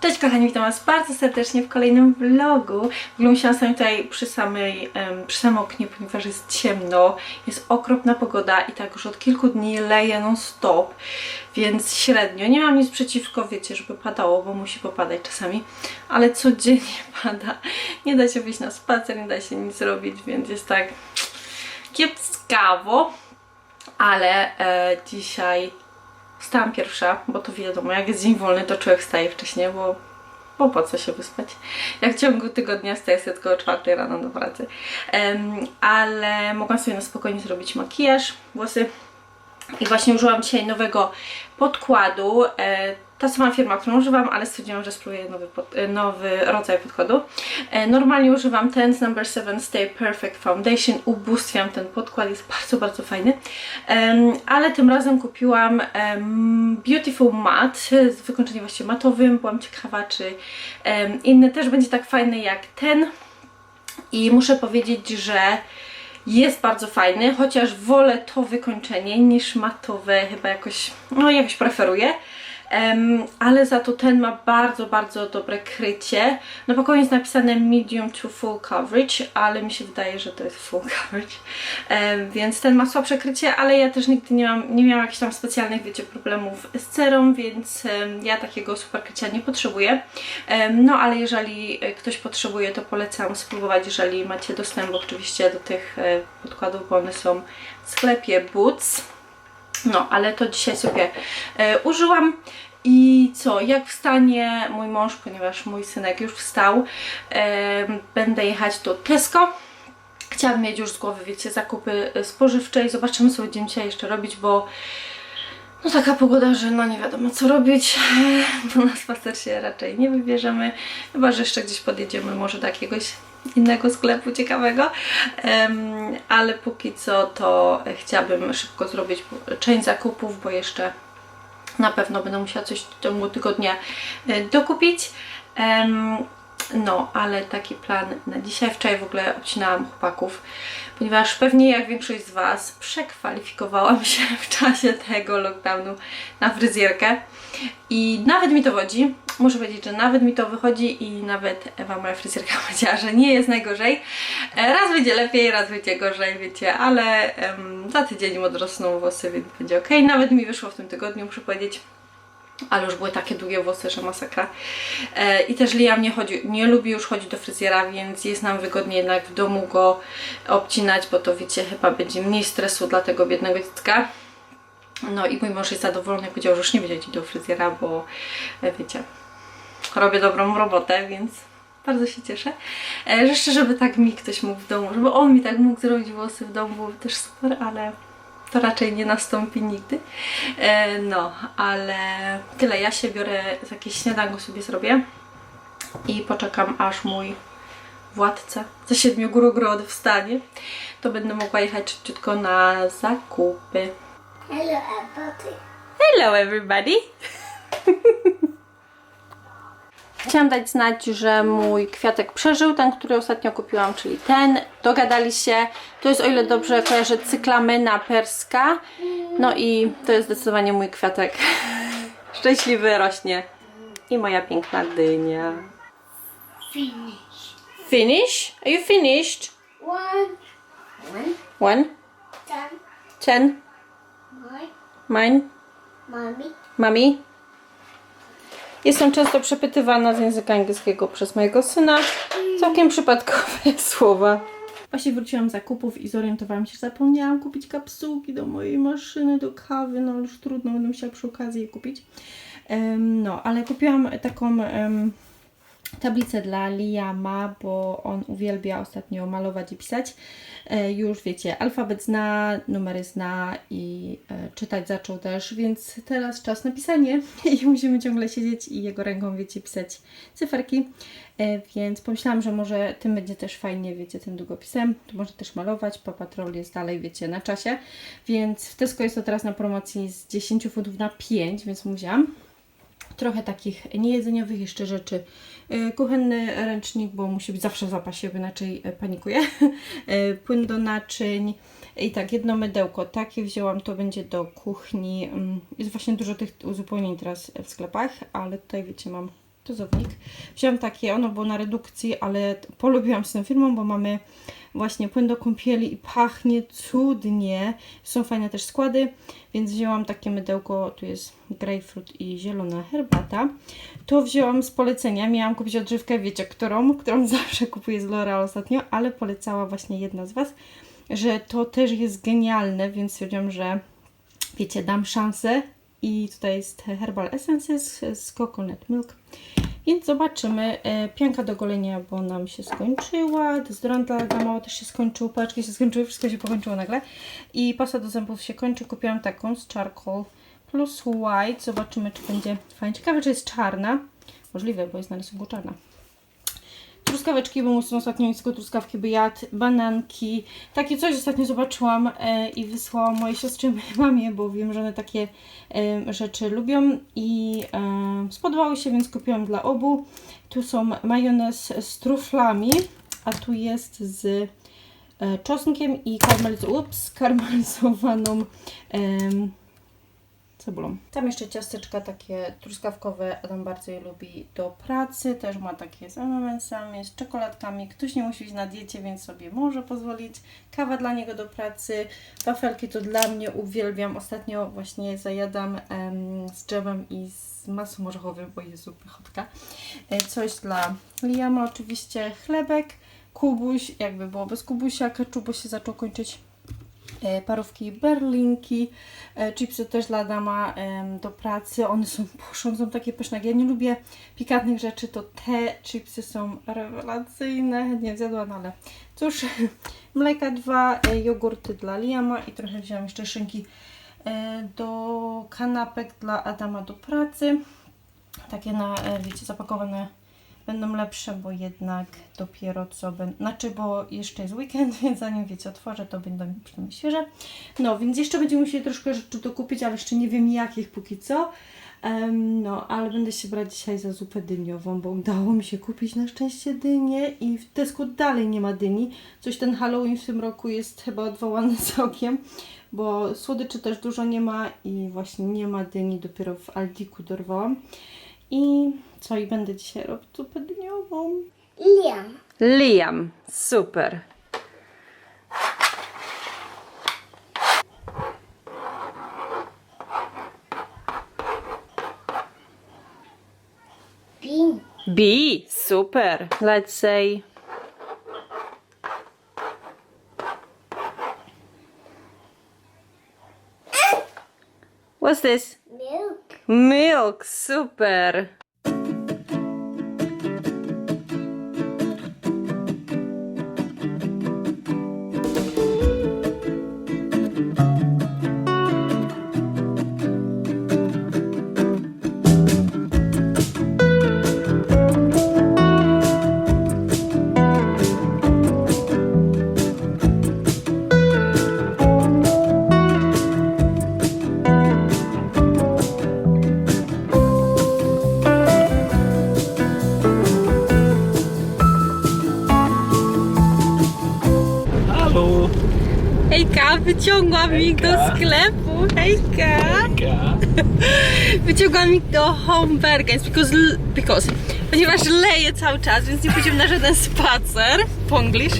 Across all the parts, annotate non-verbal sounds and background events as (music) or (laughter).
Cześć kochani, witam Was bardzo serdecznie w kolejnym vlogu. W ogóle musiałam stanąć tutaj przy, samej, przy samym oknie, ponieważ jest ciemno, jest okropna pogoda i tak już od kilku dni leje non stop, więc średnio. Nie mam nic przeciwko, wiecie, żeby padało, bo musi popadać czasami, ale codziennie (laughs) pada. Nie da się wyjść na spacer, nie da się nic robić, więc jest tak kiepskawo. Ale e, dzisiaj Wstałam pierwsza, bo to wiadomo, jak jest dzień wolny, to człowiek wstaje wcześniej, bo, bo po co się wyspać? Jak w ciągu tygodnia wstaję sobie tylko o 4 rano do pracy. Em, ale mogłam sobie na spokojnie zrobić makijaż, włosy. I właśnie użyłam dzisiaj nowego podkładu. E, ta sama firma, którą używam, ale stwierdziłam, że spróbuję nowy, pod, e, nowy rodzaj podkładu. E, normalnie używam ten z Number 7 Stay Perfect Foundation. Ubóstwiam ten podkład, jest bardzo, bardzo fajny. Ale tym razem kupiłam Beautiful Matte z wykończeniem właściwie matowym. Byłam ciekawa, czy inny też będzie tak fajny jak ten. I muszę powiedzieć, że jest bardzo fajny, chociaż wolę to wykończenie niż matowe, chyba jakoś, no jakoś preferuję. Ale za to ten ma bardzo, bardzo dobre krycie. Na pakowie jest napisane medium to full coverage, ale mi się wydaje, że to jest full coverage. Więc ten ma słabsze krycie, ale ja też nigdy nie, mam, nie miałam jakichś tam specjalnych, wiecie, problemów z cerą, więc ja takiego super krycia nie potrzebuję. No ale jeżeli e, ktoś potrzebuje, to polecam spróbować, jeżeli macie dostęp oczywiście do tych e, podkładów, bo one są w sklepie Boots. No, ale to dzisiaj sobie e, użyłam. I co, jak wstanie mój mąż, ponieważ mój synek już wstał, e, będę jechać do Tesco. Chciałabym mieć już z głowy, wiecie, zakupy e, spożywcze i zobaczymy, co będziemy dzisiaj jeszcze robić, bo no taka pogoda, że no nie wiadomo co robić, (laughs) bo na spacer się raczej nie wybierzemy, chyba że jeszcze gdzieś podjedziemy może do jakiegoś innego sklepu ciekawego, ale póki co to chciałabym szybko zrobić część zakupów, bo jeszcze na pewno będę musiała coś w ciągu tygodnia e, dokupić. No, ale taki plan na dzisiaj. Wczoraj w ogóle obcinałam chłopaków, ponieważ pewnie jak większość z Was przekwalifikowałam (laughs) się w czasie tego lockdownu na fryzjerkę i nawet mi to wychodzi. Muszę powiedzieć, że nawet mi to wychodzi i nawet Ewa, moja fryzjerka, (laughs) powiedziała, że nie jest najgorzej. E, Raz będzie lepiej, raz będzie gorzej, wiecie, ale em, za tydzień odrosną włosy, więc będzie ok. Nawet mi wyszło w tym tygodniu, muszę powiedzieć ale już były takie długie włosy, że masakra. E, I też Liam nie, chodzi, nie lubi już chodzić do fryzjera, więc jest nam wygodniej jednak w domu go obcinać, bo to wiecie, chyba będzie mniej stresu dla tego biednego dziecka. No i mój mąż jest zadowolony, powiedział, że już nie będzie chodzić do fryzjera, bo e, wiecie, robię dobrą robotę, więc bardzo się cieszę. E, żeby tak mi ktoś mógł w domu, żeby on mi tak mógł zrobić włosy w domu, byłoby też super, ale to raczej nie nastąpi nigdy. E, no, ale tyle. Ja się biorę, z jakieś śniadanko sobie zrobię i poczekam aż mój władca ze siedmiu gór ogrody wstanie. To będę mogła jechać szybciutko na zakupy. Hello, everybody. Hello everybody! (laughs) Chciałam dać znać, że mój kwiatek przeżył, ten, który ostatnio kupiłam, czyli ten. Dogadali się. To jest, o ile dobrze kojarzę, cyklamena perska. No i to jest zdecydowanie mój kwiatek. (laughs) Szczęśliwy rośnie. I moja piękna dynia. Finish. Finish? Are you finished? One. One. One, Ten. ten, My. mine, Mommy. mami. Jestem często przepytywana z języka angielskiego przez mojego syna. Całkiem przypadkowe (laughs) słowa. Właśnie wróciłam z zakupów i zorientowałam się, że zapomniałam kupić kapsułki do mojej maszyny do kawy. No już trudno, będę musiała przy okazji je kupić. Em, no, ale kupiłam taką em, tablicę dla Liama, bo on uwielbia ostatnio malować i pisać. E, już wiecie, alfabet zna, numery zna i e, czytać zaczął też, więc teraz czas na pisanie (laughs) i musimy ciągle siedzieć i jego ręką, wiecie, pisać cyferki. E, więc pomyślałam, że może tym będzie też fajnie, wiecie, tym długopisem. Tu można też malować, Paw Patrol jest dalej, wiecie, na czasie. Więc w Tesco jest to teraz na promocji z 10 funtów na 5, więc mówiłam trochę takich niejedzeniowych jeszcze rzeczy. E, Kuchenny ręcznik, bo musi być zawsze w zapasie, bo inaczej e, panikuję. (laughs) E, Płyn do naczyń. I tak, jedno mydełko takie wzięłam, to będzie do kuchni. Mm, Jest właśnie dużo tych uzupełnień teraz w sklepach, ale tutaj wiecie, mam dozownik. Wziąłam takie, ono było na redukcji, ale polubiłam z tą firmą, bo mamy właśnie płyn do kąpieli i pachnie cudnie. Są fajne też składy, więc wzięłam takie mydełko, tu jest grapefruit i zielona herbata. To wzięłam z polecenia, miałam kupić odżywkę, wiecie którą, którą (laughs) zawsze kupuję z L'Oreal ostatnio, ale polecała właśnie jedna z Was, że to też jest genialne, więc stwierdziłam, że wiecie, dam szansę i tutaj jest Herbal Essences z Coconut Milk. Więc zobaczymy. E, Pianka do golenia, bo nam się skończyła. Dezodorant dla Adama też się skończył. Paczki się skończyły, wszystko się pokończyło nagle. I pasta do zębów się kończy. Kupiłam taką z Charcoal plus White. Zobaczymy, czy będzie fajnie. Ciekawe, czy jest czarna. Możliwe, bo jest na rysunku czarna. Truskaweczki, bo muszę ostatnio nisko truskawki by jadł, bananki. Takie coś ostatnio zobaczyłam e, i wysłałam mojej siostrze (laughs) mamie, bo wiem, że one takie e, rzeczy lubią i e, spodobały się, więc kupiłam dla obu. Tu są majonez z truflami, a tu jest z czosnkiem i karmeliz ups, (laughs) karmelizowaną cebulą. Tam jeszcze ciasteczka takie truskawkowe, Adam bardzo je lubi do pracy, też ma takie z M&M'sami, z czekoladkami. Ktoś nie musi być na diecie, więc sobie może pozwolić. Kawa dla niego do pracy, wafelki to dla mnie uwielbiam. Ostatnio właśnie zajadam em, z dżemem i z masą orzechową, bo jest pychotka. E, Coś dla Liama oczywiście, chlebek, kubuś, jakby było bez kubusia, keczup, bo się zaczął kończyć parówki berlinki, e, chipsy też dla Adama em, do pracy. One są puszą, są takie pyszne. Jak Ja nie lubię pikantnych rzeczy, to te chipsy są rewelacyjne. Nie zjadłam, no ale cóż. (laughs) Mleka dwa, e, jogurty dla Liama i trochę wziąłam jeszcze szynki e, do kanapek dla Adama do pracy. Takie na, e, wiecie, zapakowane będą lepsze, bo jednak dopiero co będą, znaczy, bo jeszcze jest weekend, (laughs) więc zanim wiecie, otworzę, to będą przynajmniej świeże. No, więc jeszcze będziemy musieli troszkę rzeczy dokupić, ale jeszcze nie wiem jakich póki co. Em, no, ale będę się brać dzisiaj za zupę dyniową, bo udało mi się kupić na szczęście dynię i w Tesco dalej nie ma dyni. Coś ten Halloween w tym roku jest chyba odwołany całkiem, bo słodyczy też dużo nie ma i właśnie nie ma dyni, dopiero w Aldiku dorwałam. I co, i będę dzisiaj robić zupę dyniową. Liam. Liam, super. Bean. B, super. Let's say What's this? Milk. Milk, super. Hejka, wyciągłam ich do sklepu. Hejka. Hejka! (laughs) Wyciągłam ich do Home Bargains, because, because, ponieważ leje cały czas, więc nie pójdziemy na żaden spacer, ponglish.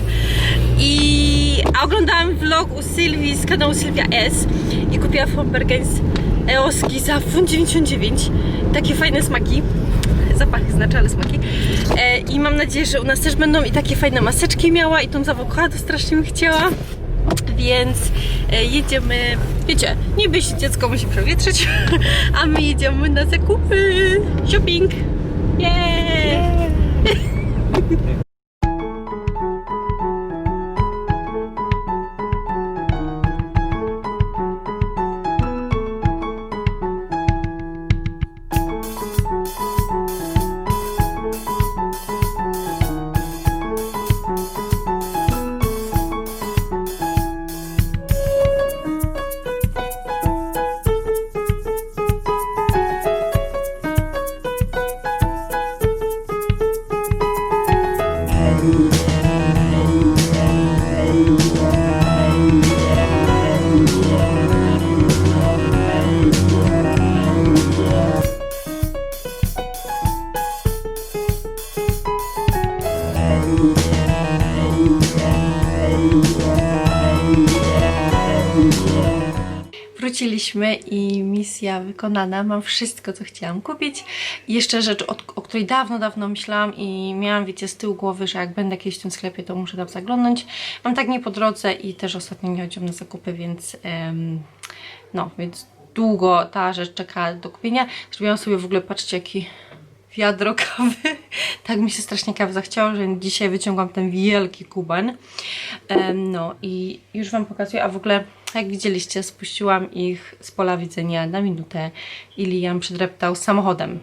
I a oglądałam vlog u Sylwii z kanału Sylwia S i kupiła w Home Bargains eoski za funt 99. Takie fajne smaki. Zapachy znaczy, ale smaki. E, I mam nadzieję, że u nas też będą i takie fajne maseczki miała i tą z awokado strasznie bym chciała. Więc e, jedziemy, wiecie, niby się dziecko musi przewietrzyć, (laughs) a my jedziemy na zakupy. Shopping! Yeah! Wróciliśmy i misja wykonana. Mam wszystko, co chciałam kupić. I jeszcze rzecz, o, o której dawno, dawno myślałam i miałam, wiecie, z tyłu głowy, że jak będę kiedyś w tym sklepie, to muszę tam zaglądnąć. Mam tak nie po drodze i też ostatnio nie chodziłam na zakupy, więc no, więc długo ta rzecz czekała do kupienia. Zrobiłam sobie w ogóle, patrzcie, jaki wiadro kawy. (laughs) tak mi się strasznie kawy zachciało, że dzisiaj wyciągłam ten wielki kuban. No i już Wam pokazuję, a w ogóle jak widzieliście, spuściłam ich z pola widzenia na minutę i Liam przydreptał samochodem.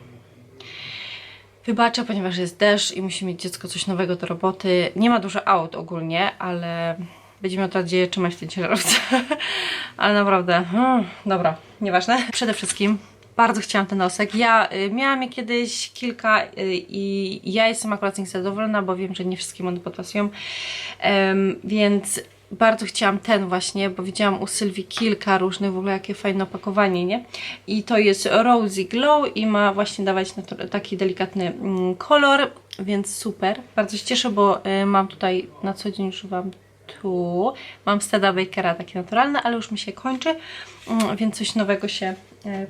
Wybaczę, ponieważ jest deszcz i musi mieć dziecko coś nowego do roboty. Nie ma dużo aut ogólnie, ale będzie miał nadzieję trzymać w ciężarówce. (laughs) ale naprawdę, hmm, dobra, nieważne. Przede wszystkim bardzo chciałam ten nosek. Ja y, miałam je kiedyś kilka y, i ja jestem akurat z nich zadowolona, bo wiem, że nie wszystkim one podpasują. Więc bardzo chciałam ten właśnie, bo widziałam u Sylwii kilka różnych, w ogóle jakie fajne opakowanie, nie? I to jest Rosy Glow i ma właśnie dawać taki delikatny mm, kolor, więc super. Bardzo się cieszę, bo y, mam tutaj na co dzień używam tu. Mam Steda Bakera takie naturalne, ale już mi się kończy, mm, więc coś nowego się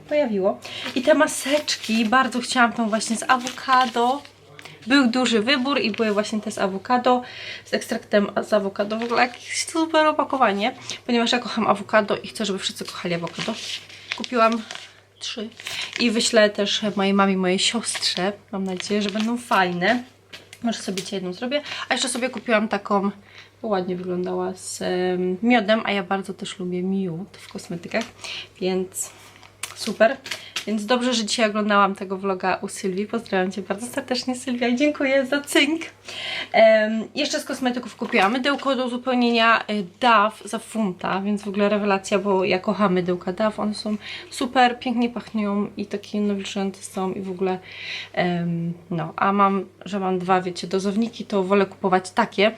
pojawiło. I te maseczki, bardzo chciałam tą właśnie z awokado. Był duży wybór i były właśnie te z awokado, z ekstraktem z awokado. W ogóle jakieś super opakowanie, ponieważ ja kocham awokado i chcę, żeby wszyscy kochali awokado. Kupiłam trzy i wyślę też mojej mamie, mojej siostrze. Mam nadzieję, że będą fajne. Może sobie cię jedną zrobię. A jeszcze sobie kupiłam taką, bo ładnie wyglądała, z em, miodem, a ja bardzo też lubię miód w kosmetykach, więc super. Więc dobrze, że dzisiaj oglądałam tego vloga u Sylwii. Pozdrawiam Cię bardzo serdecznie, Sylwia, i dziękuję za cynk. Em, jeszcze z kosmetyków kupiłam mydełko do uzupełnienia y, DAW za funta, więc w ogóle rewelacja, bo ja kocham mydełka DAW. One są super, pięknie pachnią i takie nawilżające są i w ogóle em, no, a mam, że mam dwa, wiecie, dozowniki, to wolę kupować takie.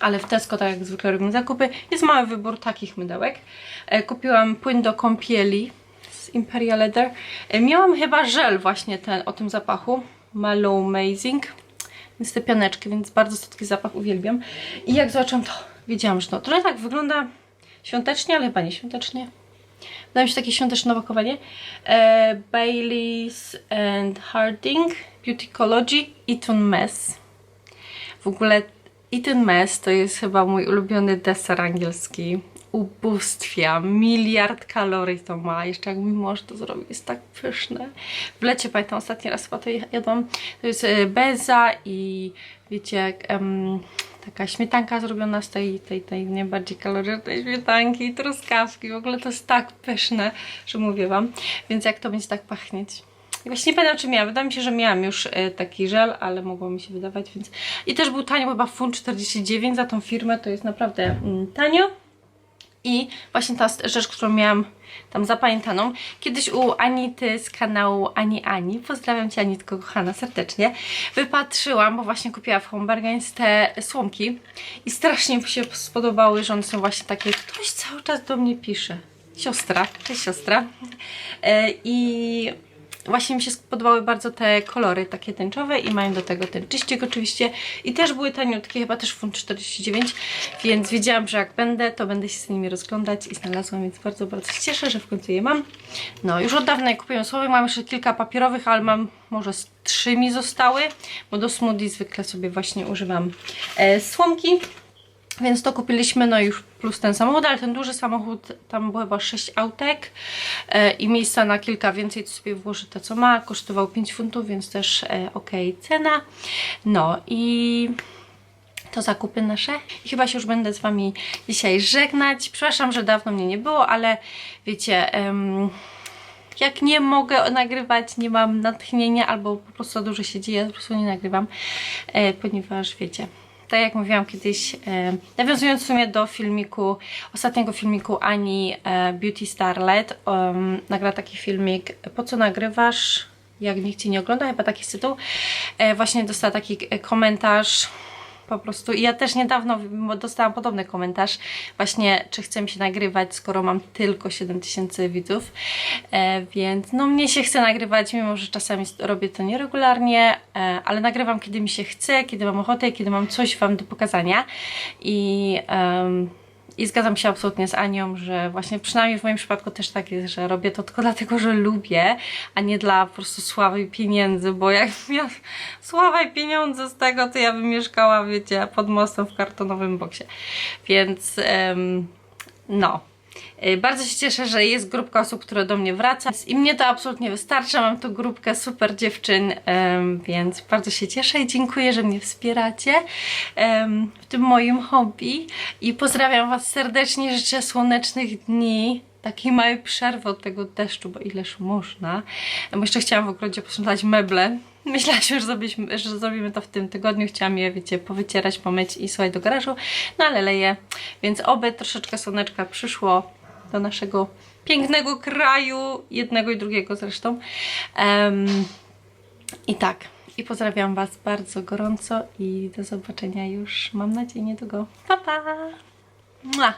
Ale w Tesco, tak jak zwykle robimy zakupy, jest mały wybór takich mydełek. E, kupiłam płyn do kąpieli Imperial Leather. E, Miałam chyba żel właśnie ten o tym zapachu. Mallow Amazing. Więc te pianeczki, więc bardzo słodki zapach uwielbiam. I jak zobaczyłam to, wiedziałam, że to trochę tak wygląda świątecznie, ale chyba nie świątecznie. Wydaje mi się takie świąteczne opakowanie. E, Baileys and Harding Beautycology Eton Mess. W ogóle Eton Mess to jest chyba mój ulubiony deser angielski. Ubóstwia, miliard kalorii to ma. Jeszcze jak mój mąż to zrobi, jest tak pyszne. W lecie pamiętam ostatni raz chyba to jadłam. To jest e, beza i wiecie, jak, taka śmietanka zrobiona z tej, tej, tej najbardziej kalorycznej śmietanki i truskawki. W ogóle to jest tak pyszne, że mówię Wam. Więc jak to będzie tak pachnieć? I Właśnie nie pamiętam, czy miałam. Wydaje mi się, że miałam już e, taki żel, ale mogło mi się wydawać, więc... I też był tanio, chyba funt 49 za tą firmę, to jest naprawdę mm, tanio. I właśnie ta rzecz, którą miałam tam zapamiętaną, kiedyś u Anity z kanału Ani Ani, pozdrawiam Cię Anitko kochana serdecznie, wypatrzyłam, bo właśnie kupiła w Home Bargains te słomki i strasznie mi się spodobały, że one są właśnie takie, ktoś cały czas do mnie pisze, siostra, cześć siostra. E, i Właśnie mi się spodobały bardzo te kolory takie tęczowe i mają do tego ten czyścik oczywiście i też były taniutkie, chyba też funt 49, więc wiedziałam, że jak będę, to będę się z nimi rozglądać i znalazłam, więc bardzo, bardzo się cieszę, że w końcu je mam. No, już od dawna je kupiłam słowy, mam jeszcze kilka papierowych, ale mam może z trzy mi zostały, bo do smoothie zwykle sobie właśnie używam e, słomki. Więc to kupiliśmy, no już plus ten samochód, ale ten duży samochód, tam było chyba 6 autek e, i miejsca na kilka więcej, to sobie włożę to co ma, kosztował 5 funtów, więc też e, ok cena. No i to zakupy nasze. I chyba się już będę z Wami dzisiaj żegnać. Przepraszam, że dawno mnie nie było, ale wiecie... em, jak nie mogę nagrywać, nie mam natchnienia albo po prostu dużo się dzieje, po prostu nie nagrywam, e, ponieważ wiecie, tak jak mówiłam kiedyś, e, nawiązując w sumie do filmiku, ostatniego filmiku Ani e, Beauty Starlet, um, nagra taki filmik, po co nagrywasz, jak nikt Cię nie ogląda, chyba taki jest tytuł, e, właśnie dostała taki komentarz, po prostu. I ja też niedawno dostałam podobny komentarz, właśnie czy chcę mi się nagrywać, skoro mam tylko 7000 widzów, e, więc no mnie się chce nagrywać, mimo że czasami robię to nieregularnie, e, ale nagrywam kiedy mi się chce, kiedy mam ochotę, kiedy mam coś Wam do pokazania i... em, i zgadzam się absolutnie z Anią, że właśnie przynajmniej w moim przypadku też tak jest, że robię to tylko (laughs) dlatego, że lubię, a nie dla po prostu sławy i pieniędzy, bo jak (laughs) miała sława i pieniądze z tego, to ja bym mieszkała, wiecie, pod mostem w kartonowym boksie. Więc no. Y, Bardzo się cieszę, że jest grupka osób, które do mnie wraca i mnie to absolutnie wystarcza. Mam tu grupkę super dziewczyn, więc bardzo się cieszę i dziękuję, że mnie wspieracie w tym moim hobby i pozdrawiam Was serdecznie, życzę słonecznych dni, takiej małej przerwy od tego deszczu, bo ileż można. Bo jeszcze chciałam w ogrodzie posprzątać meble. (laughs) Że, zrobiliśmy, że zrobimy to w tym tygodniu. Chciałam je, wiecie, powycierać, pomyć i słuchać do garażu, no ale leje. Więc oby troszeczkę słoneczka przyszło do naszego pięknego kraju, jednego i drugiego zresztą. Em, I tak. I pozdrawiam Was bardzo gorąco i do zobaczenia już, mam nadzieję, niedługo. Pa, pa! Mua.